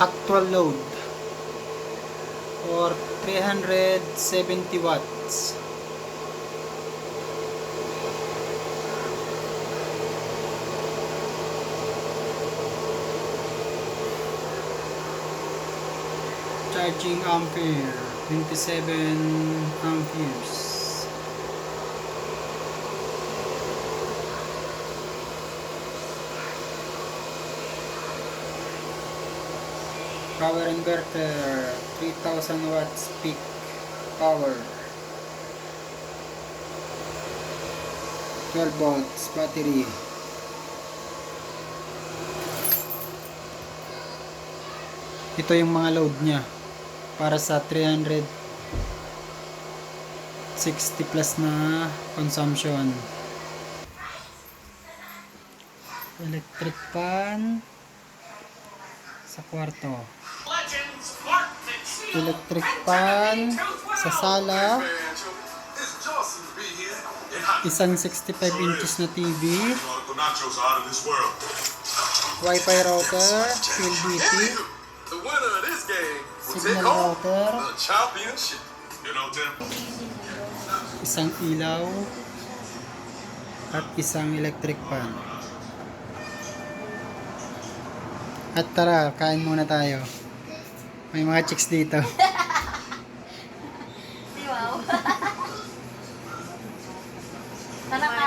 actual load for 370 watts. Charging ampere 27 amperes. Power inverter 3000 watts peak power. 12 volts battery. Ito yung mga load niya para sa 360 plus na consumption. Electric fan sa kwarto. Electric fan sa sala. isang 65 inches na TV. Wi-Fi router PLDT signal router. isang ilaw at isang electric fan At tara, kain muna tayo. May mga chicks dito. wow. tara ka.